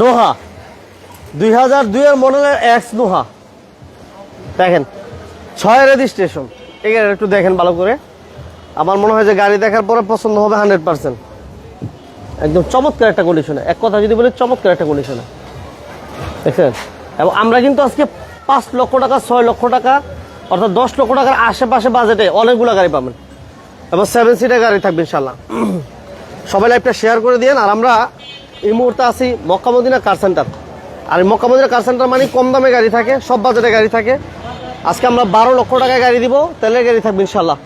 নোহা। দুই হাজার দুইয়ের মডেলের এক্স নোহা। দেখেন, ছয় রেজিস্ট্রেশন এখানে একটু দেখেন ভালো করে। আমার মনে হয় যে গাড়ি দেখার পরে পছন্দ হবে হান্ড্রেড পার্সেন্ট। একদম চমৎকার একটা কন্ডিশনে এক কথা যদি বলি, চমৎকার একটা কন্ডিশনে দেখছেন? এবং আমরা কিন্তু আজকে পাঁচ লক্ষ টাকা, ছয় লক্ষ টাকা, অর্থাৎ দশ লক্ষ টাকার আশেপাশে বাজেটে অনেকগুলো গাড়ি পাবেন। এবং সেভেন সিটার গাড়ি থাকবে ইনশাল্লাহ সবাই লাইভটা শেয়ার করে দিন আর আমরা এই মুহূর্তে আছি মক্কা মদিনা কার সেন্টার আর এই মক্কা কার সেন্টার মানে কম দামে গাড়ি থাকে সব বাজারে গাড়ি থাকে। আজকে আমরা বারো লক্ষ টাকায় গাড়ি দিব তেলের গাড়ি থাকবে ইনশাল্লাহ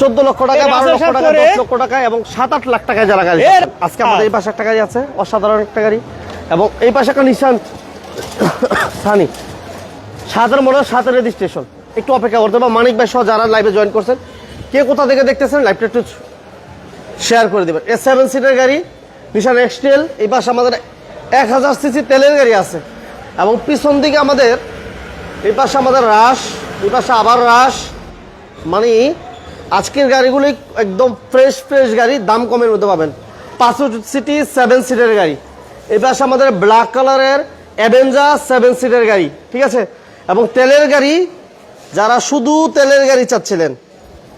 চোদ্দ লক্ষ টাকা বারো লক্ষ টাকা দশ লক্ষ টাকা এবং সাত আট লাখ টাকায় যারা গাড়ি আজকে আমাদের এই পাশে একটা গাড়ি আছে অসাধারণ একটা গাড়ি। এবং এই পাশে একটা নিশান সানি সাধারণ সাতের মডেল সাতের রেজিস্ট্রেশন একটু অপেক্ষা করতে বা মানিক ভাই সহ যারা লাইভে জয়েন করছেন কে কোথা থেকে দেখতেছেন লাইভটা একটু শেয়ার করে দেবেন। এ সেভেন সিটের গাড়ি নিশান এক্সটেল এই পাশে আমাদের এক হাজার সিসি তেলের গাড়ি আছে। এবং পিছন দিকে আমাদের, এই পাশে আমাদের রাশ এই পাশে আবার রাশ মানে আজকের গাড়িগুলি একদম ফ্রেশ ফ্রেশ গাড়ি, দাম কমের মধ্যে পাবেন। পাঁচশো সিটি সেভেন সিটের গাড়ি। এই পাশে আমাদের ব্ল্যাক কালারের অ্যাভেঞ্জার সেভেন সিটের গাড়ি, ঠিক আছে? এবং তেলের গাড়ি, যারা শুধু তেলের গাড়ি চাচ্ছিলেন,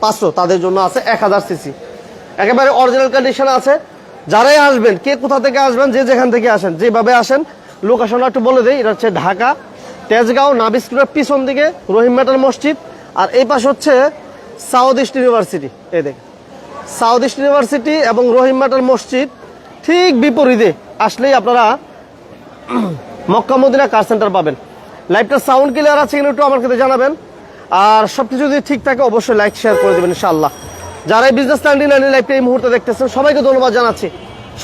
পাঁচশো, তাদের জন্য আছে এক হাজার সিসি। একেবারে অরিজিনাল কন্ডিশন আছে। যারাই আসবেন, কে কোথা থেকে আসবেন, যে যেখান থেকে আসেন, যেভাবে আসেন, লোকেশনটা একটু বলে দিই, এটা হচ্ছে ঢাকা, তেজগাঁও নাবিস্কুলের পিছন দিকে, রহিম মেটাল মসজিদ, আর এই পাশ হচ্ছে সাউথ ইস্ট ইউনিভার্সিটি এই দেখ সাউথ ইস্ট ইউনিভার্সিটি এবং রহিম মেটাল মসজিদ, ঠিক বিপরীতে আসলেই আপনারা মক্কা মদিনা কার সেন্টার পাবেন। লাইভটার সাউন্ড ক্লিয়ার আছে কিনা একটু আমার কাছে জানাবেন। আর সব কিছু যদি ঠিক থাকে, অবশ্যই লাইক শেয়ার করে দেবেন, ইনশাআল্লাহ। যারা এই বিজনেস নাইনটি নাইন লাইভটা এই মুহূর্তে দেখতেছেন সবাইকে ধন্যবাদ জানাচ্ছি।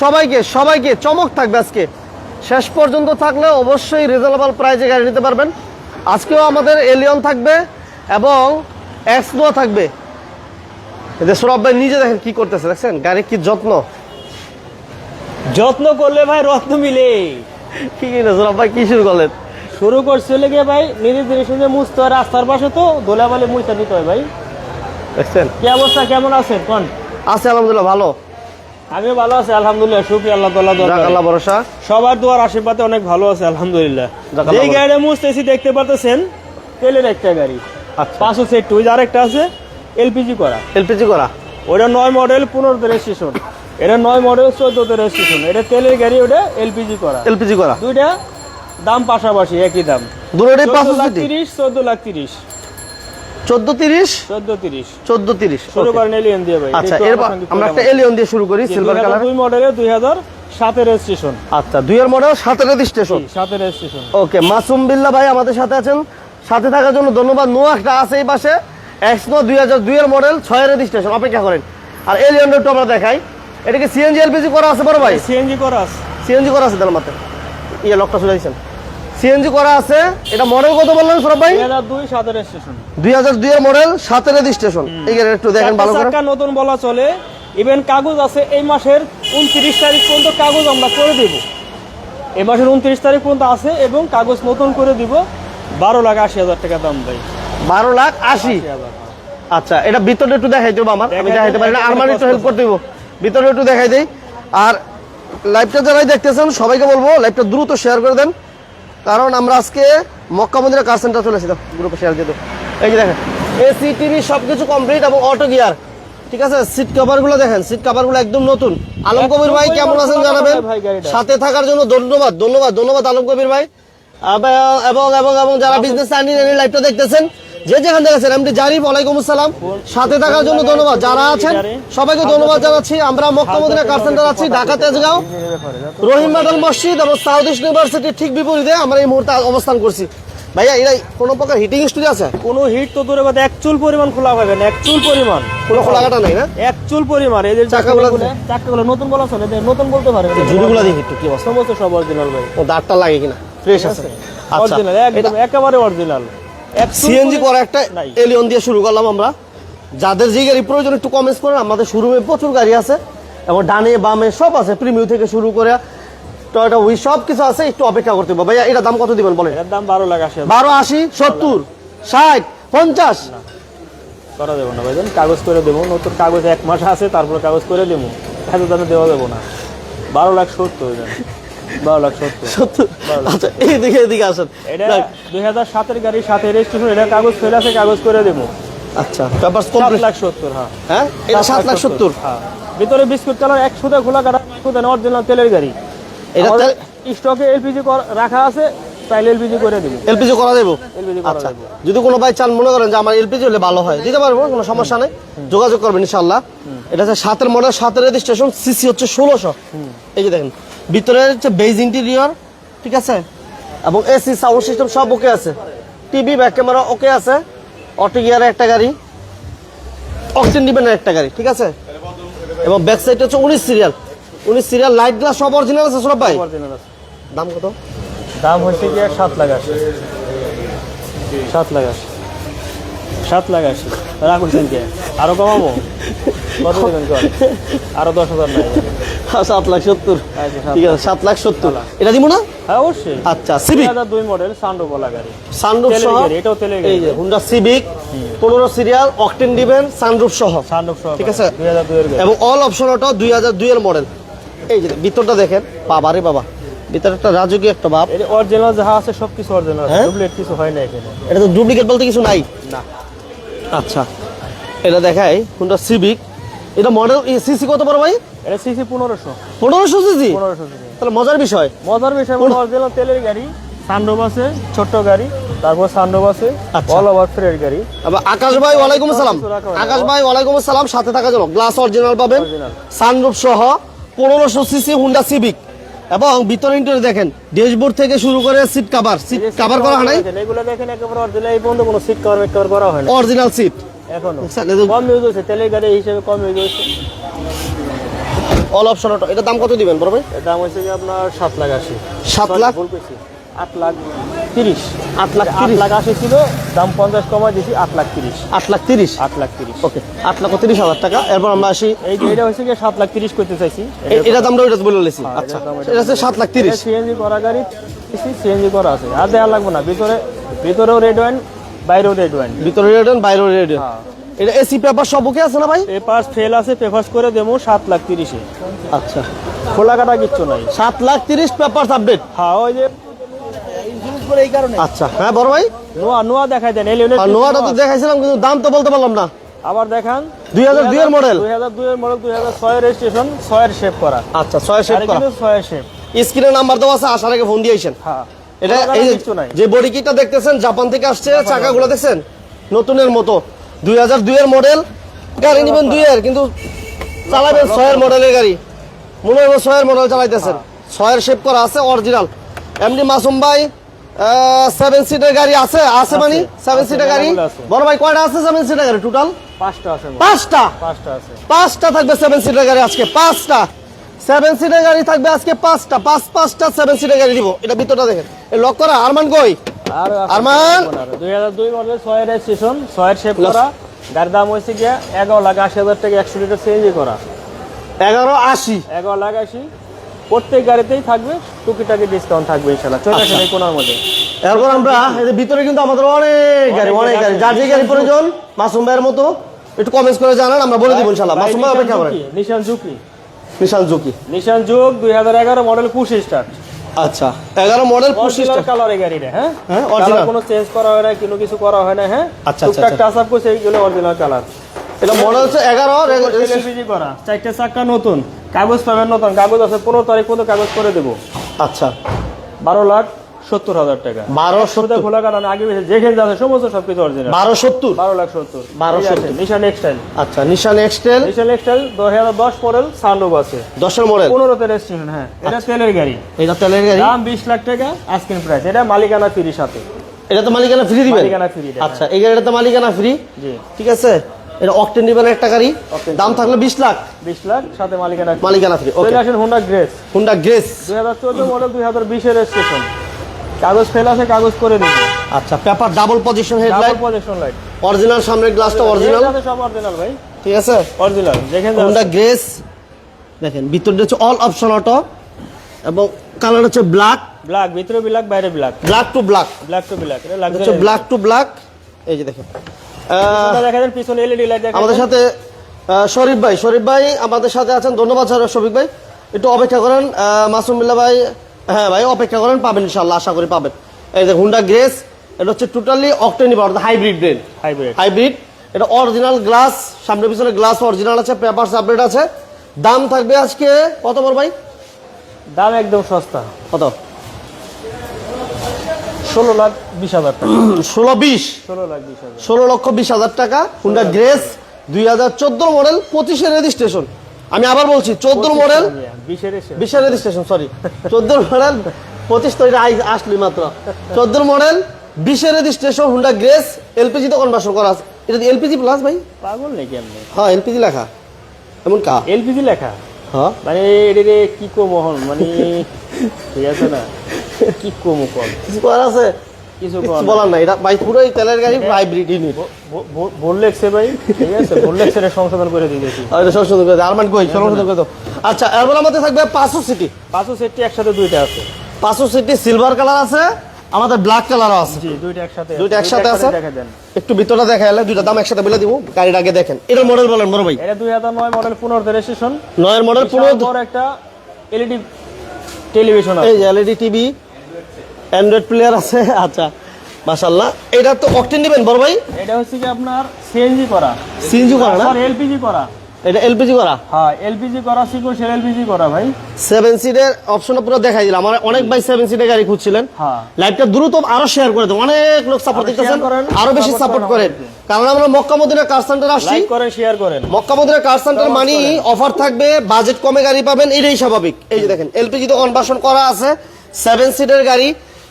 সবাইকে সবাইকে চমক থাকবে আজকে। শেষ পর্যন্ত থাকলে অবশ্যই রিজনেবল প্রাইজে গাড়ি নিতে পারবেন। আজকেও আমাদের এলিয়ন থাকবে এবং এক্সনো থাকবে। এদের সৌরভ ভাই নিজে দেখেন কি করতেছে দেখছেন? গাড়ি কি যত্ন? যত্ন করলে ভাই রত্ন মিলে। কি কিনে সৌরভ ভাই কি শুরু করলেন? শুরু করছিল গিয়ে ভাই নিজের জিনিস মুছতে হয় রাস্তার পাশে তো দোলাবালি মুছতে নিতে হয় ভাই। দেখছেন? কি অবস্থা? কেমন আছেন? কোন? আছে আলহামদুলিল্লাহ ভালো। আমি ভালো আছি আলহামদুলিল্লাহ শুক্রিয়া আল্লাহ তাআলা দরকার আল্লাহ ভরসা। সবার দোয়ার আশীর্বাদে অনেক ভালো আছে আলহামদুলিল্লাহ। এই। গাড়িটা মুছতেছি দেখতে পারতেছেন? তেলের একটা গাড়ি। আচ্ছা। পাঁচশো সেট টুইজ আরেকটা আছে এলপিজি করা। এলপিজি করা। ওটা নয় মডেল পনেরোতে রেজিস্ট্রেশন এটা নয় মডেল চোদ্দতে রেজিস্ট্রেশন এটা তেলের গাড়ি ওটা এলপিজি করা। এলপিজি করা। দুইটা দাম পাশাপাশি একই দাম। দুটোটাই পাঁচশো লাখ তিরিশ চোদ্দ লাখ তিরিশ। চোদ্দ তিরিশ? চোদ্দ তিরিশ। চোদ্দ তিরিশ শুরু করেন এলিয়ন দিয়ে ভাই। আচ্ছা এরপর আমরা একটা এলিয়ন দিয়ে শুরু করি সিলভার কালার 2002 মডেলের দুই হাজার সাতের রেজিস্ট্রেশন আচ্ছা দুইয়ের মডেল সাতের রেজিস্ট্রেশন সাতের রেজিস্ট্রেশন ওকে মাসুম বিল্লা ভাই আমাদের সাথে আছেন। সাথে থাকার জন্য ধন্যবাদ। নো একটা আছে এই পাশে। এক্সনো দুই হাজার দুইয়ের মডেল ছয় রেজিস্ট্রেশন অপেক্ষা করেন। আর এলিয়নটা একটু আমরা দেখাই। এটাকে সিএনজি এলপিজি করা আছে বড় ভাই? সিএনজি করা আছে। সিএনজি করা আছে তার মাত্র ইয়ে লকটা দিয়েছেন সিএনজি করা আছে। এটা মডেল কত বললেন সৌরভ ভাই? দুই হাজার দুই সাতের রেজিস্ট্রেশন দুই হাজার দুইয়ের মডেল সাতের রেজিস্ট্রেশন এই গাড়ি একটু দেখেন ভালো করে। চাকা নতুন বলা চলে। ইভেন কাগজ আছে এই মাসের উনত্রিশ তারিখ পর্যন্ত কাগজ আমরা করে দেব। এই মাসের উনত্রিশ তারিখ পর্যন্ত আছে এবং কাগজ নতুন করে দিব। বারো লাখ আশি হাজার টাকা দাম ভাই। বারো লাখ আশি? আচ্ছা এটা ভিতরে একটু দেখাই দেবো আমার। আমি দেখাইতে পারি না। আরমান একটু কষ্ট হেল্প করতে দেবো। ভিতরে একটু দেখাই দেই। আর লাইভটা যারাই দেখতেছেন সবাইকে বলব লাইভটা দ্রুত শেয়ার করে দেন। কারণ আমরা আজকে মক্কা মন্দিরের কার সেন্টার চলে এসেছিলাম। গ্রুপে শেয়ার দিয়ে এই যে দেখেন এসি টিভি সব কিছু কমপ্লিট এবং অটো গিয়ার ঠিক আছে? সিট কভারগুলো দেখেন সিট কভারগুলো একদম নতুন। আলম কবির ভাই কেমন আছেন জানাবেন? সাথে থাকার জন্য ধন্যবাদ ধন্যবাদ ধন্যবাদ আলম কবির ভাই। এবং এবং এবং যারা বিজনেস আনি লাইভটা দেখতেছেন যে যেখান থেকে আছেন এমনি জারিফ ওয়ালাইকুম আসসালাম। সাথে থাকার জন্য ধন্যবাদ। যারা আছেন সবাইকে ধন্যবাদ জানাচ্ছি। আমরা মক্কা মদিনা কার সেন্টার আছি ঢাকা তেজগাঁও। রহিম মেটাল মসজিদ এবং সাউথ ইস্ট ইউনিভার্সিটি ঠিক বিপরীতে আমরা এই মুহূর্তে অবস্থান করছি। ভাইয়া এরা কোনো প্রকার হিটিং স্টুডিও আছে? কোনো হিট তো দূরে কথা এক চুল পরিমাণ খোলা পাবেন এক চুল পরিমাণ। কোনো খোলাঘাটা নাই না? এক চুল পরিমাণ এদের চাকাগুলো চাকাগুলো নতুন বলা চলে এদের নতুন বলতে পারে। ঝুড়িগুলো দেখি একটু কি সমস্ত সব অরিজিনাল ভাই। ও দাঁতটা লাগে কিনা? ফ্রেশ আছে? আচ্ছা। অরিজিনাল একদম একেবারে অরিজিনাল সিএনজি করা একটা। এলিয়ন দিয়ে শুরু করলাম আমরা। যাদের যে গাড়ি প্রয়োজন একটু কমেন্ট করেন। আমাদের শোরুমে প্রচুর গাড়ি আছে। এবং ডানে বামে সব আছে। প্রিমিউ থেকে শুরু করে টয়টা উই সব কিছু আছে। একটু অপেক্ষা করতে হবে। ভাইয়া এটা দাম কত দিবেন বলেন? এর দাম বারো লাখ আশি হাজার। বারো আশি সত্তর ষাট পঞ্চাশ। করা দেবো না ভাইজান। কাগজ করে দেবো। নতুন কাগজ এক মাস আছে তারপর কাগজ করে দেবো। এত দামে দেওয়া দেবো না। বারো লাখ সত্তর হাজার বারো লাখ সত্তর। সত্তর? আচ্ছা এইদিকে এদিকে আসেন। এটা যাক, দুই গাড়ি সাথে রেজিস্ট্রেশন এটা কাগজ ফেলে আছে কাগজ করে দেবো। আচ্ছা পেপার সাত কমপ্লিট লাখ সত্তর হ্যাঁ। হ্যাঁ? এটা সাত লাখ সত্তর হ্যাঁ। ভিতরে বিস্কুট কালার একশো খোলা কাটা অরিজিনাল তেলের গাড়ি। এটা স্টকে এলপিজি রাখা আছে তাইলে এলপিজি করে দেবো। এলপিজি করা দেবো? এলপিজি করা আচ্ছা। যদি কোনো ভাই চান মনে করেন যে আমার এলপিজি হলে ভালো হয়। দিতে পারব কোনো সমস্যা নেই। যোগাযোগ করবেন ইনশাল্লাহ এটা হচ্ছে সাতের মডেল সাতের রেজিস্ট্রেশন সিসি হচ্ছে ষোলোশো। এই যে দেখেন ভিতরে হচ্ছে বেজ ইন্টেরিয়র ঠিক আছে? এবং এসি সাউন্ড সিস্টেম সব ওকে আছে। টিভি ব্যাক ক্যামেরা ওকে আছে। অটো গিয়ারের একটা গাড়ি। অক্সিজেন ডিপেন্ডের একটা গাড়ি ঠিক আছে? এবং ব্যাক সাইড হচ্ছে উনিশ সিরিয়াল উনিশ সিরিয়াল লাইট গ্লাস সব অরিজিনাল আছে সব ভাই? দাম কত? দাম হচ্ছে কি সাত লাখ আশি। সাত লাখ আশি। সাত লাখ আশি। রাখুন কে আরও কমাবো? কত দেবেন আরও দশ হাজার নাই সাত লাখ সত্তর। সাত ঠিক আছে সাত লাখ সত্তর। এটা দিব না? হ্যাঁ অবশ্যই। আচ্ছা সিভিক দুই মডেল সান্ডো বলা গাড়ি সানরুফ সহ? এটাও তেলের এই যে হুন্ডা সিভিক পনেরো সিরিয়াল অকটেন দিবেন সানরুফ সহ। সান্ডো সহ ঠিক আছে। দুই হাজার দুইয়ের এবং অল অপশন ওটা দুই হাজার দুইয়ের মডেল এই যে ভিতরটা দেখেন। বাবা রে বাবা। ভিতরে একটা রাজকীয় একটা বাপ এটা অরিজিনাল যাহা আছে সব কিছু অরিজিনাল? ডুপ্লিকেট কিছু হয় না এখানে। এটা তো ডুপ্লিকেট বলতে কিছু নাই? না। আচ্ছা। এটা দেখাই হুন্ডা সিভিক এটা মডেল সিসি কত বড় ভাই? এটা সিসি পনেরোশো। পনেরোশো সিসি পনেরোশো তাহলে মজার বিষয়। মজার বিষয় অরিজিনাল তেলের গাড়ি সান্ডোভ আছে ছোট্ট গাড়ি তারপর সান্ডোভ আছে আচ্ছা। অল ওভার ফ্রের গাড়ি। আবার আকাশ ভাই ওয়ালাইকুম আসসালাম। হয় না। আকাশ ভাই ওয়ালাইকুম আসসালাম। সাথে থাকা জন্য গ্লাস অরিজিনাল পাবেন। Original। সহ পনেরোশো সিসি হুন্ডা সিভিক এবং ভিতরে ইন্টারে দেখেন ড্যাশবোর্ড থেকে শুরু করে সিট কাভার সিট কাভার করা হয় নাই? এগুলো দেখেন একেবারে অরিজিনাল এই পর্যন্ত কোনো সিট কভার কভার করা হয় না অরিজিনাল সিট এখনও। যে- কম ইউজ হয়েছে তেলের গাড়ি হিসেবে কম ইউজ হয়েছে। অল অপশন অটো এটার দাম কত দিবেন বড় ভাই? দাম হচ্ছে কি আপনার সাত লাখ আশি। সাত লাখ? ভুল। আট লাখ তিরিশ। আট লাখ আট লাখ আশি ছিল দাম পঞ্চাশ কমাই দিছি আট লাখ তিরিশ। আট লাখ তিরিশ? আট লাখ তিরিশ। ওকে আট লাখ তিরিশ হাজার টাকা। এরপর আমরা আসি। এই যে এটা হচ্ছে কি সাত লাখ তিরিশ করতে চাইছি। এ- এটার দামটা ওইটা বলে লেছি হ্যাঁ, আচ্ছা এটা হচ্ছে সাত লাখ তিরিশ। সিএনজি করা গাড়ি সিএনজি করা আছে। আর দেওয়া লাগবে না ভিতরে ভিতরেও রেড ওয়াইন বাইরেও রেড ওয়াইন ভিতরে রেডিয়ন বাইরে রেডিয়ন হ্যাঁ। এটা এসি পেপার সব ওকে আছে না ভাই? পেপার ফেল আছে পেপার্স করে দেবো সাত লাখ তিরিশে। আচ্ছা। খোলা কাটা কিচ্ছু নাই। সাত লাখ তিরিশ পেপার আপডেট হ্যাঁ ওই যে আচ্ছা হ্যাঁ বড় ভাই। নোয়া নোয়া দেখাই দেন নোয়াটা তো দেখাইছিলাম কিন্তু দাম তো বলতে পারলাম না। আবার দেখান। 2002 এর model? দুই হাজার দুই এর মডেল দুই হাজার ছয়ের রেজিস্ট্রেশন ছয়ের শেপ করা। আচ্ছা ছয় গাড়ি করা। ছয়ের শেপ স্ক্রিনে নাম্বার দেওয়া আছে আসার আগে ফোন দিয়েছেন হ্যাঁ। এটা এই যে- বডি কিটটা দেখতেছেন জাপান থেকে আসছে চাকাগুলো দেখছেন? নতুনের মতো। দুই হাজার দুইয়ের মডেল গাড়ি নিবেন দুইয়ের কিন্তু চালাবেন ছয়ের মডেলের গাড়ি। মনে হয় ছয়ের মডেল চালাইতেছেন। ছয়ের শেপ করা আছে অরিজিনাল এমনি মাসুম ভাই সেভেন সিটের গাড়ি আছে আছে মানে? সেভেন সিটের গাড়ি? বড় ভাই কয়টা আছে সেভেন সিটের গাড়ি টোটাল পাঁচটা আছে পাঁচটা? পাঁচটা আছে। পাঁচটা থাকবে সেভেন সিটের গাড়ি আজকে পাঁচটা। সেভেন সিটের গাড়ি থাকবে আজকে পাঁচটা। পাঁচ পাঁচটা সেভেন সিটের গাড়ি দিব এটা ভিতরটা দেখেন। লক করা। আরমান কই? আরমান! দুই হাজার দুই মডেল ছয়ের রেজিস্ট্রেশন ছয়ের শেপ করা। গাড়ির দাম হয়েছে গিয়া এগারো লাখ আশি হাজার টাকা একশো লিটার সিএনজি করা। এগারো আশি। এগারো লাখ আশি। প্রত্যেক গাড়িতেই থাকবে টুকিটাকি ডিসকাউন্ট থাকবে ইনশাল্লাহ চলে আচ্ছা। আসেন এই কোনার মধ্যে। এরপর আমরা এদের ভিতরে কিন্তু আমাদের অনেক গাড়ি অনেক গাড়ি যার যে গাড়ি প্রয়োজন মাসুম ভাইয়ের মতো একটু কমেন্টস করে জানান আমরা বলে দিব ইনশাল্লাহ মাসুম ভাই অপেক্ষা করেন। নিশান জুকি নিশান জুকি নিশান জুক দুই হাজার এগারো মডেল পুশ স্টার্ট আচ্ছা এগারো মডেল পঁচিশ স্টার্ট কালার গাড়ি গাড়িটা হ্যাঁ? হ্যাঁ, কালার কোনো চেঞ্জ করা হয় না কোনো কিছু করা হয় না হ্যাঁ? আচ্ছা, টুকটাক আচ্ছা। টাচ আপ করছে এইগুলো অরিজিনাল কালার এটা মডেল হচ্ছে এগারো এলপিজি করা। চারটে চাকা নতুন। কাগজ পাবেন নতুন। কাগজ আছে পনেরো তারিখ পর্যন্ত কাগজ করে দেবো। আচ্ছা। বারো লাখ সত্তর হাজার টাকা। বারো সত্তর। খোলা কারণে আগে যেখানে যাচ্ছে সমস্ত সবকিছু অরিজিনাল বারো সত্তর? বারো লাখ সত্তর। বারো সত্তর। নিশান এক্সটাইল আচ্ছা নিশান এক্সটেল নিশান এক্সটাইল দু হাজার দশ মডেল সানরুফ আছে। দশের মডেল পনেরোতে রেজিস্ট্রেশন হ্যাঁ। এটা আচ্ছা। তেলের গাড়ি। এটা তেলের গাড়ি? দাম বিশ লাখ টাকা আজকের প্রাইস এটা মালিকানা ফ্রি সাথে। এটা তো মালিকানা ফ্রি দিবেন? মালিকানা ফ্রি আচ্ছা এই গাড়িটা তো মালিকানা ফ্রি জি। ঠিক আছে? এটা অকটেন দিবেন একটা গাড়ি? দাম থাকল বিশ লাখ? বিশ লাখ সাথে মালিকানা মালিকানা ফ্রি ওকে আসেন হোন্ডা গ্রেস হুন্ডা গ্রেস দুই হাজার চোদ্দ মডেল দুই হাজার বিশের রেজিস্ট্রেশন কাগজ ফেল আছে কাগজ করে নিব। আচ্ছা paper double position headlight double projection light original সামনের গ্লাসটা অরিজিনাল সব অরিজিনাল ভাই। ঠিক আছে? অরিজিনাল দেখেন হুন্ডা গ্রেস দেখেন ভিতরটা হচ্ছে অল অপশন অটো এবং কালার হচ্ছে ব্ল্যাক ব্ল্যাক ভিতরে ব্ল্যাক বাইরে black black to black black to black এটা হচ্ছে লাক্সারি ব্ল্যাক টু ব্ল্যাক এই যে দেখেন। আহ, দেখা যান পিছনে এলইডি লাইট দেখা আমাদের সাথে শরীফ ভাই। শরীফ ভাই আমাদের সাথে আছেন। ধন্যবাদ স্যার শফিক ভাই। একটু অপেক্ষা করেন। মাসুম বিল্লা ভাই হ্যাঁ ভাই অপেক্ষা করেন পাবেন ইনশাল্লাহ আশা করি পাবেন। এই যে হুন্ডা গ্রেস এটা হচ্ছে টোটালি অকটেনি পাওয়ার হাইব্রিড ব্রেন হাইব্রিড হাইব্রিড এটা অরিজিনাল গ্লাস সামনে পিছনে গ্লাস অরিজিনাল আছে পেপার আপডেট আছে। দাম থাকবে আজকে কত বড় ভাই? দাম একদম সস্তা। কত? ষোলো লাখ বিশ হাজার টাকা। ষোলো বিশ? ষোলো লাখ বিশ ষোলো লক্ষ বিশ হাজার টাকা হুন্ডা গ্রেস দুই হাজার চোদ্দ মডেল পঁচিশের রেজিস্ট্রেশন আমি আবার বলছি চোদ্দ মডেল বিশের রেজিস্ট্রেশন। সরি চোদ্দ মডেল পঁচিশ তো এটা আসলি মাত্র। চোদ্দ মডেল বিশের রেজিস্ট্রেশন হুন্ডা গ্রেস এলপিজি তো কনভার্সন করা আছে। এটা এলপিজি প্লাস ভাই? পাগল নাকি আপনি? হ্যাঁ এলপিজি লেখা। এমন কা? এলপিজি লেখা? হ্যাঁ। মানে এটারে কি কো মোহন মানে ঠিক আছে না? কি কমু কম? কিছু করার আছে? কিছু কিছু বলার নাই। এটা ভাই পুরোই তেলের গাড়ি হাইব্রিড ইউনিট ভুল ভাই ঠিক আছে? ভুল সংশোধন করে দিয়েছি। আর এটা সংশোধন করে আরমান কই? সংশোধন করে দাও। আচ্ছা এরপর আমাদের থাকবে পাঁচশো সিটি। সেটটি একসাথে দুইটা আছে। পাঁচশো সিটি সিলভার কালার আছে আমাদের ব্ল্যাক কালারও আছে। জি দুইটা একসাথে দুইটা একসাথে আছে? একটু ভিতরটা দেখা এলে দুইটা দাম একসাথে বলে দিব। গাড়ির আগে দেখেন। এটার মডেল বলেন বড় ভাই। এটা দুই হাজার নয় মডেল পুনর রেজিস্ট্রেশন নয়ের মডেল পুরো বড় একটা এলইডি টেলিভিশন আছে। এই এলইডি টিভি অ্যান্ড্রয়েড প্লেয়ার আছে আচ্ছা মাশাল্লাহ এটা তো অকটেন নেবেন বড় ভাই? এটা হচ্ছে কি আপনার সিএনজি করা। সিএনজি করা না? এলপিজি করা। এটা এলপিজি করা? হ্যাঁ এলপিজি করা সিকোয়েন্সিয়াল এলপিজি করা ভাই। সেভেন সিটের অপশনটা পুরো দেখাই দিলাম। আমার অনেক ভাই সেভেন সিটের গাড়ি খুঁজছিলেন। হ্যাঁ। লাইভটা দ্রুত আরও শেয়ার করে দেন। অনেক লোক সাপোর্ট দিতেছেন। আরও বেশি সাপোর্ট করেন কারণ আমরা মক্কা মদিনা কার সেন্টার আসছি। লাইক করেন শেয়ার করেন। Mecca Madina car centre money offer থাকবে বাজেট কমে গাড়ি পাবেন এটাই স্বাভাবিক। এই যে দেখেন এলপিজি তো কনভার্সন করা আছে। সেভেন সিটের গাড়ি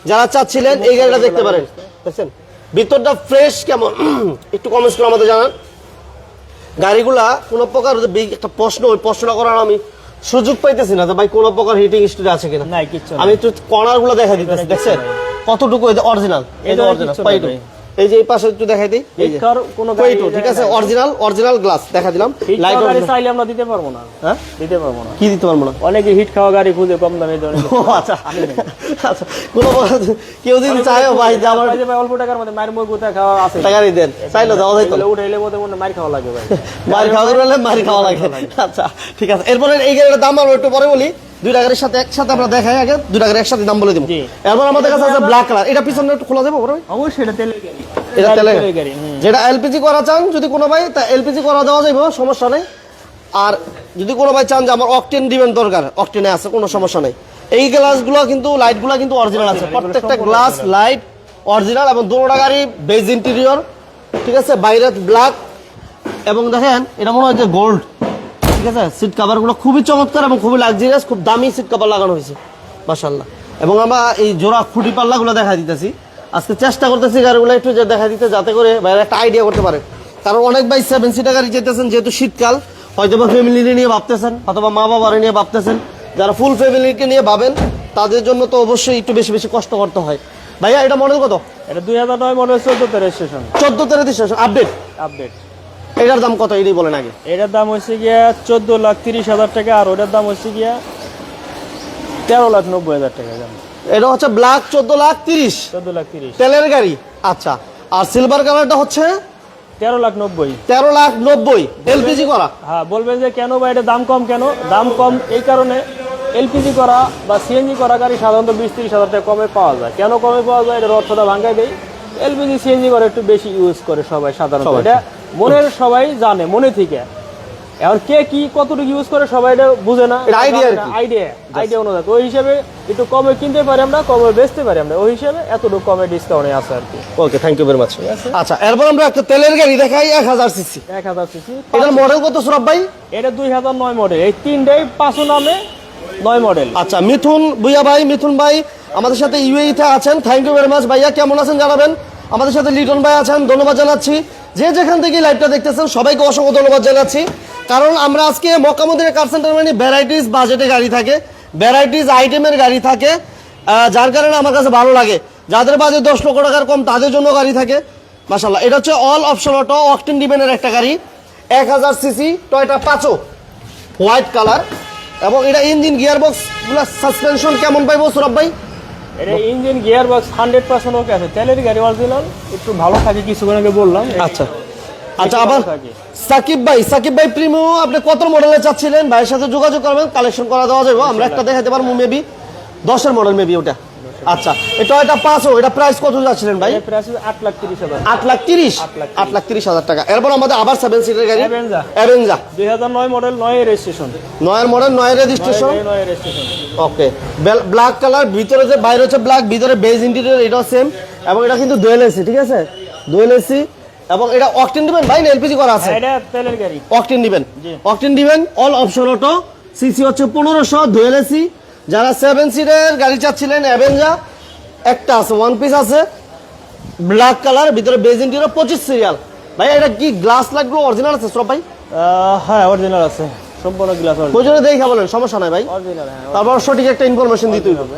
যারা চাচ্ছিলেন এই গাড়িটা দেখতে পারেন। দেখছেন? ভিতরটা ফ্রেশ কেমন? একটু কমেন্টস করে আমাদের জানান। গাড়িগুলা কোনো প্রকার একটা প্রশ্ন ওই প্রশ্নটা করার আমি সুযোগ পাইতেছি না যে ভাই কোনো প্রকার হিটিং স্টোরি আছে কিনা। আমি একটু কর্নারগুলো দেখা দিতেছি। দেখছেন? কতটুকু অরিজিনাল এটা অরিজিনাল। এই যে এই পাশে একটু দেখাই দিই। কোনো কোয়েটো ঠিক আছে অরিজিনাল অরিজিনাল গ্লাস দেখা দিলাম। লাইট গাড়ি চাইলে আমরা দিতে পারব না। হ্যাঁ? দিতে পারব না। কি দিতে পারব না? অনেকে হিট খাওয়া গাড়ি খুঁজে কম দামে আচ্ছা। আচ্ছা কোনো কেউ যদি চায় ভাই যে আমার অল্প টাকার মধ্যে মায়ের মুখ গুতা খাওয়া আছে। টাকারই দেন। চাইলে দেওয়া যাইতো। এগুলো উঠে এলে মধ্যে মনে মার খাওয়া লাগে ভাই। মার খাওয়া করলে মার খাওয়া লাগে। আচ্ছা ঠিক আছে। এরপরে এই গাড়ির দাম আমরা একটু পরে বলি। দুইটা গাড়ির সাথে একসাথে আমরা দেখাই আগে দুইটা গাড়ির একসাথে দাম বলে দিব। এরপর আমাদের কাছে আছে ব্ল্যাক কালার এটা পিছনে একটু খোলা যাবে অবশ্যই এটা তেলের গাড়ি। এটা তেলে তেলের গাড়ি। যেটা এলপিজি করা চান যদি কোনো ভাই তা এলপিজি করা দেওয়া যাবে সমস্যা নেই। আর যদি কোনো ভাই চান যে আমার অকটেন দিবেন দরকার অকটেনে আছে কোনো সমস্যা নেই। এই গ্লাসগুলো কিন্তু লাইটগুলো কিন্তু অরিজিনাল আছে। প্রত্যেকটা গ্লাস লাইট অরিজিনাল এবং দুটোটা গাড়ি বেজ ইন্টেরিয়র ঠিক আছে? বাইরে ব্ল্যাক এবং দেখেন এটা মনে হয় যে গোল্ড ঠিক আছে? সিট কাভারগুলো খুবই চমৎকার এবং খুবই লাক্সারিয়াস খুব দামি সিট কাভার লাগানো হয়েছে মাশাল্লাহ এবং আমরা এই জোড়া খুঁটি পাল্লাগুলো দেখা দিতেছি। আজকে চেষ্টা করতেছি গাড়িগুলো একটু যে দেখা দিতে যাতে করে বাইরে একটা আইডিয়া করতে পারে। কারণ অনেক ভাই সেভেন সিটার গাড়ি যেতেছেন যেহেতু শীতকাল হয়তো বা ফ্যামিলি নিয়ে ভাবতেছেন অথবা মা বাবার নিয়ে ভাবতেছেন। যারা ফুল ফ্যামিলিকে নিয়ে ভাবেন তাদের জন্য তো অবশ্যই একটু বেশি বেশি কষ্ট করতে হয়। ভাইয়া এটা মডেল কত? এটা দুই হাজার নয় মডেল চোদ্দতে রেজিস্ট্রেশন চোদ্দ তেরোত্রিশ আপডেট আপডেট এটার দাম কত? এটাই বলেন আগে। এটার দাম হচ্ছে গিয়া চোদ্দ লাখ তিরিশ হাজার টাকা আর ওটার দাম হচ্ছে গিয়া তেরো লাখ নব্বই হাজার টাকা দাম। এটা হচ্ছে ব্ল্যাক চোদ্দ লাখ তিরিশ। চোদ্দ লাখ তিরিশ। তেলের গাড়ি? আচ্ছা। আর সিলভার কালারটা হচ্ছে? তেরো লাখ নব্বই। তেরো লাখ নব্বই। এলপিজি করা। হ্যাঁ বলবেন যে কেন বা এটা দাম কম কেন? দাম কম এই কারণে এলপিজি করা বা সিএনজি করা গাড়ি সাধারণত বিশ তিরিশ হাজার টাকা কমে পাওয়া যায়। কেন কমে পাওয়া যায়? এটার অর্থটা ভাঙ্গাই দেয় এলপিজি সিএনজি করে একটু বেশি ইউজ করে সবাই সাধারণত। এটা মনের সবাই জানে মনে থেকে। এখন কে কি কতটুকু ইউজ করে সবাই এটা বুঝে না। কি। আইডিয়া আইডিয়া অনুযায়ী। ওই হিসেবে একটু কমে কিনতে পারি আমরা কমে বেচতে পারি আমরা। ওই হিসেবে এতটুকু কমে ডিসকাউন্টে আছে আর কি। Okay thank you very much আচ্ছা এরপর আমরা একটা তেলের গাড়ি দেখাই এক হাজার সিসি এক হাজার সিসি এটার মডেল কত সুরভ ভাই? এটা দুই হাজার নয় মডেল এই তিনটাই পাঁচও নামে নয় মডেল আচ্ছা মিথুন ভুইয়া ভাই মিথুন ভাই আমাদের সাথে ইউএইতে আছেন। থ্যাংক ইউ ভেরি মাচ ভাইয়া কেমন আছেন জানাবেন? আমাদের সাথে লিটন ভাই আছেন ধন্যবাদ জানাচ্ছি। যে যেখান থেকে লাইভটা দেখতেছেন, সবাইকে অসংখ্য ধন্যবাদ জানাচ্ছি। কারণ আমরা আজকে মক্কামুদ্দিনের কার সেন্টার মানে ভ্যারাইটিস বাজেটে গাড়ি থাকে ভ্যারাইটিস আইটেমের গাড়ি থাকে যার কারণে আমার কাছে ভালো লাগে। যাদের বাজেট দশ লক্ষ টাকার কম, তাদের জন্য গাড়ি থাকে। মাসাল্লাহ এটা হচ্ছে অল অপশন অটো অকটেন ডিমেনের একটা গাড়ি, এক হাজার সিসি টয়টা পাঁচো হোয়াইট কালার এবং এটা ইঞ্জিন গিয়ার বক্স সাসপেনশন কেমন পাইবো সুরভ ভাই? এটা engine gear box hundred percent okay আছে। তেলের গাড়ি অরিজিনাল একটু ভালো থাকে কিছুক্ষণ আগে বললাম। আচ্ছা। আচ্ছা আবার। সাকিব ভাই সাকিব ভাই প্রিমিও আপনি কত মডেলে চাচ্ছিলেন? ভাইয়ের সাথে যোগাযোগ করবেন কালেকশন করা দেওয়া যাবে। আমরা একটা দেখাতে পারব মেবি দশের মডেল মেবি ওটা। আচ্ছা এটা এটা পাঁচও এটা প্রাইস কত যাচ্ছিলেন ভাই? প্রাইস আট লাখ তিরিশ হাজার। আট লাখ তিরিশ? আট লাখ তিরিশ। হাজার টাকা। এরপর আমাদের আবার সেভেন সিটের গাড়ি। অ্যাভেঞ্জা দুই হাজার নয় মডেল নয় রেজিস্ট্রেশন নয়ের মডেল নয় রেজিস্ট্রেশন নয় রেজিস্ট্রেশন ওকে ব্ল্যাক কালার ভিতরে যে বাইরে হচ্ছে ব্ল্যাক ভিতরে বেজ ইন্টেরিয়র এটাও সেম এবং এটা কিন্তু দুয়েল এসি ঠিক আছে? দুয়েল এসি এবং এটা অকটেন দিবেন ভাই না এলপিজি করা আছে? এটা তেলের গাড়ি। অকটেন দিবেন। অকটেন দিবেন অল অপশন অটো সিসি হচ্ছে পনেরোশো দুয়েল এসি যারা সেভেন সিটের গাড়ি চাচ্ছিলেন অ্যাভেঞ্জা একটা আছে ওয়ান পিস আছে ব্ল্যাক কালার ভিতরে বেজ ইন্টেরিয়র পঁচিশ সিরিয়াল ভাই এটা কি গ্লাস লাগবে অরিজিনাল আছে সব ভাই? হ্যাঁ অরিজিনাল আছে। সম্পূর্ণ গ্লাস ওই জন্য দেখা বলেন সমস্যা নাই ভাই। অরিজিনাল হ্যাঁ তারপর সঠিক একটা ইনফরমেশন দিতে হবে।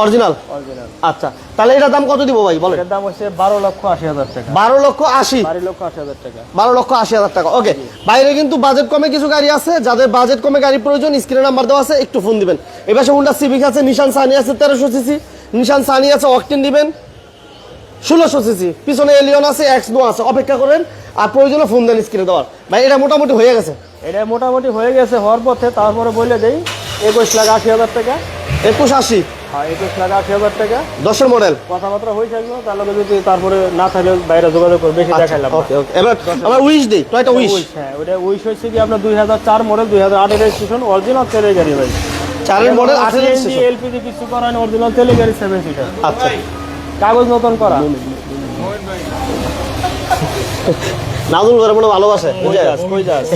অরিজিনাল? অরিজিনাল। আচ্ছা তাহলে এটার দাম কত দিব ভাই বলেন। এটার দাম হচ্ছে বারো লক্ষ আশি হাজার টাকা। বারো লক্ষ আশি? বারো লক্ষ আশি হাজার টাকা। বারো লক্ষ আশি হাজার টাকা ওকে। বাইরে কিন্তু বাজেট কমে কিছু গাড়ি আছে যাদের বাজেট কমে গাড়ি প্রয়োজন স্ক্রিনে নাম্বার দেওয়া আছে একটু ফোন দিবেন। এবার হুন্ডা সিভিক আছে নিশান সানি আছে তেরোশো সিসি নিশান সানি আছে অকটেন দিবেন। ষোলোশো সিসি পিছনে এলিয়ন আছে এক্স নো আছে অপেক্ষা করেন। আর প্রয়োজনে ফোন দেন স্ক্রিনে দেওয়ার। ভাই এটা মোটামুটি হয়ে গেছে। এটা মোটামুটি হয়ে গেছে হওয়ার পথে তারপরে বলে দেই একুশ লাখ আশি হাজার টাকা। একুশ আশি। হ্যাঁ একুশ লাখ আশি হাজার টাকা। দশের মডেল। কথাবার্তা হয়ে থাকল তার লগে যদি তারপরে না থাকলে বাইরে যোগাযোগ করে বেশি দেখাইলাম। ওকে ওকে। এবার আমার উইশ দিই টয়টা উইশ হ্যাঁ ওটা উইশ হচ্ছে কি আপনার দুই হাজার চার মডেল দুই হাজার আটের রেজিস্ট্রেশন অরিজিনাল তেলের গাড়ি ভাই। চারের মডেল আঠেরো registration। এলপিজি কিছু করা অরিজিনাল তেলের গাড়ি সেভেন সিটার আচ্ছা। কাগজ নতুন করা। নাজুল ঘরে মনে ভালোবাসে।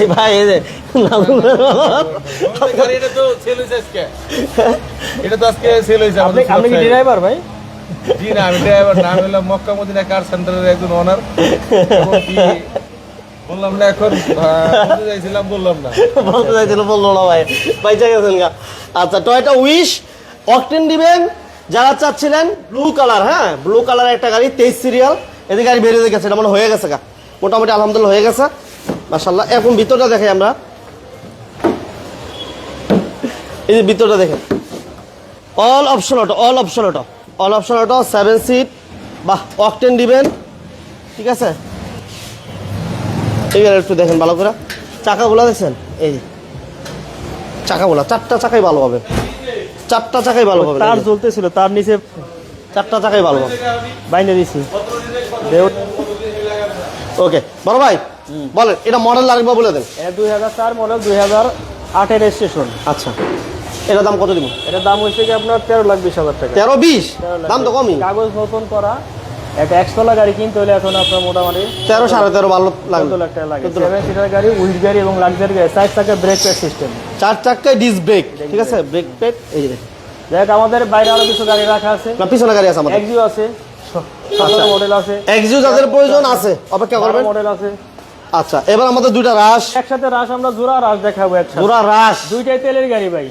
এই ভাই এই যে নাজুল ঘরে এটা তো সেল আজকে। এটা তো আজকে সেল হয়েছে আপনি আপনি কি ড্রাইভার ভাই? জি না আমি ড্রাইভার নাম হলো মক্কা মদিনা কার সেন্টারের একজন ওনার বললাম না এখন? বলতে চাইছিলাম বললাম না। বলতে বলল না ভাই। পাইচা গেছেন গা। আচ্ছা টয়টা উইশ অকটেন দিবেন যারা চাচ্ছিলেন ব্লু কালার হ্যাঁ? ব্লু কালার একটা গাড়ি তেইশ সিরিয়াল এদিকে গাড়ি বেরিয়ে গেছে এটা মানে হয়ে গেছে গা। মোটামুটি আলহামদুলিল্লাহ হয়ে গেছে। মাসাল্লাহ এখন ভিতরটা দেখাই আমরা। এই যে ভিতরটা দেখেন। All option auto all option auto all option auto seven seat বাহ অকটেন দিবেন। ঠিক আছে? এই গাড়ি একটু দেখেন ভালো করে। চাকাগুলো দেখছেন এই যে। চাকাগুলো চারটা চাকাই ভালো হবে চারটা চাকাই ভালো হবে তার জ্বলতেছিল তার নিচে চারটা চাকাই ভালো হবে বাইনে দিছি। ওকে বড় ভাই বলেন এটা মডেল লাগবে বলে দেন। এটা দুই হাজার চার মডেল দুই হাজার আটের রেজিস্ট্রেশন আচ্ছা এটা দাম কত দিব? এটার দাম হচ্ছে কি আপনার তেরো লাখ বিশ হাজার টাকা। তেরো বিশ? 13 লাখ দাম তো কমই। কাগজ নতুন করা একটা একশোলা গাড়ি কিনতে হলে এখন আপনার মোটামুটি তেরো সাড়ে তেরো ভালো লাগবে। চোদ্দ লাখ টাকা লাগে। 14 লাখ। সেভেন সিটার গাড়ি উইল গাড়ি এবং লাক্সারি গাড়ি চার চাকা ব্রেক প্যাড সিস্টেম চার চাক্কায় ডিস ব্রেক ঠিক আছে? ব্রেক প্যাড এই যে দেখেন। আমাদের বাইরে আরও কিছু গাড়ি রাখা আছে। না পিছনে গাড়ি আছে আমাদের। এক্সিও আছে। মডেল আছে। এক্সিউ যাদের প্রয়োজন আছে অপেক্ষা করবেন। মডেল আছে। আচ্ছা এবার আমাদের দুইটা একসাথে আমরা জোড়া দেখাবো একসাথে। দুইটাই তেলের গাড়ি ভাই।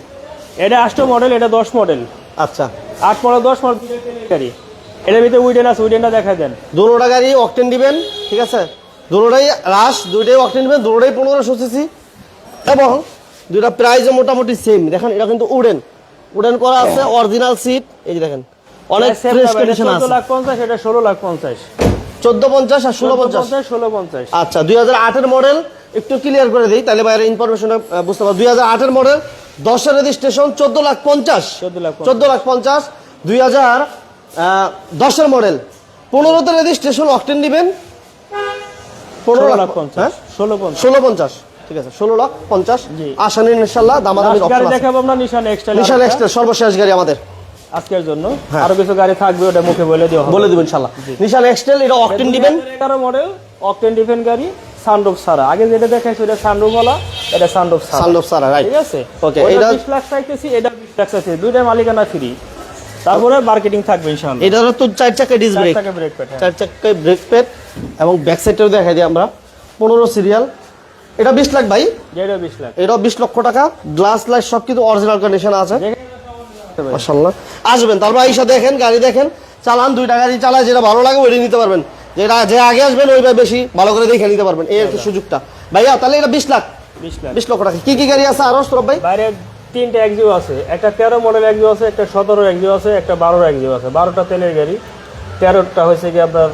এটা আষ্ট মডেল এটা দশ মডেল আচ্ছা। আট মডেল দশ মডেল তেলের গাড়ি। এটার ভিতরে উইডেন আছে উইডেনটা দেখা দেন। দুটোটা গাড়ি অকটেন দিবেন ঠিক আছে? দুটোটাই দুইটাই অকটেন দিবেন দুটোটাই পনেরোশো সিসি। এবং দুইটা প্রাইসে মোটামুটি সেম দেখেন এটা কিন্তু উডেন উডেন করা আছে অরিজিনাল সিট এই যে দেখেন অনেক ফ্রেশ কন্ডিশন আছে। লাখ পঞ্চাশ এটা ষোলো লাখ পঞ্চাশ। চোদ্দ পঞ্চাশ আর ষোলো পঞ্চাশ পঞ্চাশ ষোলো পঞ্চাশ। আচ্ছা দুই হাজার আটের মডেল একটু ক্লিয়ার করে দিই তাহলে বাইরে ইনফরমেশন বুঝতে পারব। দুই হাজার আটের মডেল দশের রেজিস্ট্রেশন চোদ্দ লাখ পঞ্চাশ। 14 লাখ পঞ্চাশ। চোদ্দ লাখ পঞ্চাশ। দুই হাজার দশের মডেল পনেরোতে রেজিস্ট্রেশন অকটেন দিবেন পনেরো ষোলো লাখ লাখ পঞ্চাশ ষোলো পঞ্চাশ। ষোলো পঞ্চাশ। ঠিক আছে ষোলো লাখ পঞ্চাশ। জি। আসানি ইনশাল্লাহ দামাদামি দেখাবো আমরা নিশান এক্সট্রা নিশান এক্সপ্রেস সর্বশেষ গাড়ি আমাদের। আজকের জন্য। হ্যাঁ। আরও কিছু গাড়ি থাকবে ওটা মুখে বলে হবে। বলে দিবেন ইনশাল্লাহ। নিশান এক্সটেল এটা অকটেন দিবেন এগারো মডেল অকটেন ডিফেন্ট গাড়ি সানরুফ ছাড়া আগে যেটা দেখাইছো এটা সানরুফ ওয়ালা এটা সানরুফ ছাড়া সানলোভ সারা রাইট ঠিক আছে? ওকে এটা 20 লাখ চাইতেছি এটা 20 লাখ চাইতেছি। দুইটাই মালিকানা ফ্রি তারপরে মার্কেটিং থাকবে ইনশাআল্লাহ। এটা তো চার চাকা ডিস ব্রেক টাকা ব্রেক প্যাড চার চাকায় ব্রেক প্যাড এবং ব্যাক সাইডটাও দেখাই দিই আমরা। পনেরো সিরিয়াল এটা বিশ লাখ ভাই। যেটা 20 লাখ। এটাও বিশ লক্ষ টাকা। গ্লাস লাইট সব কিছু অরিজিনাল কন্ডিশন আছে। মাসাল্লাহ আসবেন তারপর আইসা দেখেন গাড়ি দেখেন। চালান দুইটা গাড়ি চালায় যেটা ভালো লাগে ওইটাই নিতে পারবেন। যেটা যে আগে আসবেন ওইটা বেশি ভালো করে দেখে নিতে পারবেন। এই কি সুযোগটা। ভাইয়া তাহলে এটা বিশ লাখ। 20 লাখ। বিশ লক্ষ টাকা। কি কি গাড়ি আছে আরও সৌরভ ভাই? বাইরে তিনটা এক্সিও আছে। একটা তেরো মডেল এক্সিও আছে একটা সতেরো এক্সিও আছে একটা বারোর এক্সিও আছে। বারোটা তেলের গাড়ি। তেরোটা হয়েছে কি আপনার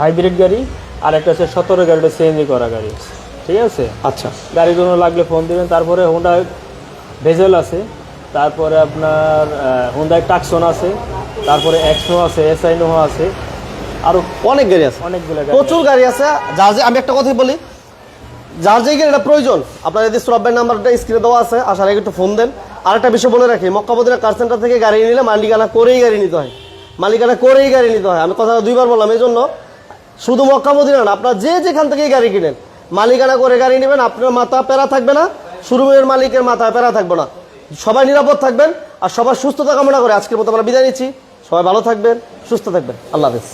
হাইব্রিড গাড়ি আর একটা হচ্ছে সতেরো গাড়িটা সিএনজি করা গাড়ি ঠিক আছে? আচ্ছা। জন্য লাগলে ফোন দিবেন। তারপরে হোন্ডা ভেজেল আছে। তারপরে আপনার হুন্দাই টাকসন আছে তারপরে এক্সনো আছে এসআই এসআইনো আছে আরও অনেক গাড়ি আছে। অনেকগুলো প্রচুর গাড়ি আছে। যার যে আমি একটা কথাই বলি যার যে গাড়িটা প্রয়োজন আপনার যদি সুরাবের নাম্বারটা স্ক্রিনে দেওয়া আছে আসার আগে একটু ফোন দেন। আর একটা বিষয় বলে রাখি মক্কাবদিনা কার সেন্টার থেকে গাড়ি নিলে মালিকানা করেই গাড়ি নিতে হয়। মালিকানা করেই গাড়ি নিতে হয়। আমি কথাটা দুইবার বললাম এই জন্য শুধু মক্কাবদিনা না আপনার যে যেখান থেকেই গাড়ি কিনেন মালিকানা করে গাড়ি নেবেন আপনার মাথা প্যারা থাকবে না শোরুমের মালিকের মাথা প্যারা থাকবে না। সবাই নিরাপদ থাকবেন আর সবার সুস্থতা কামনা করে আজকের মতো আমরা বিদায় নিচ্ছি। সবাই ভালো থাকবেন, সুস্থ থাকবেন। আল্লাহ হাফেজ।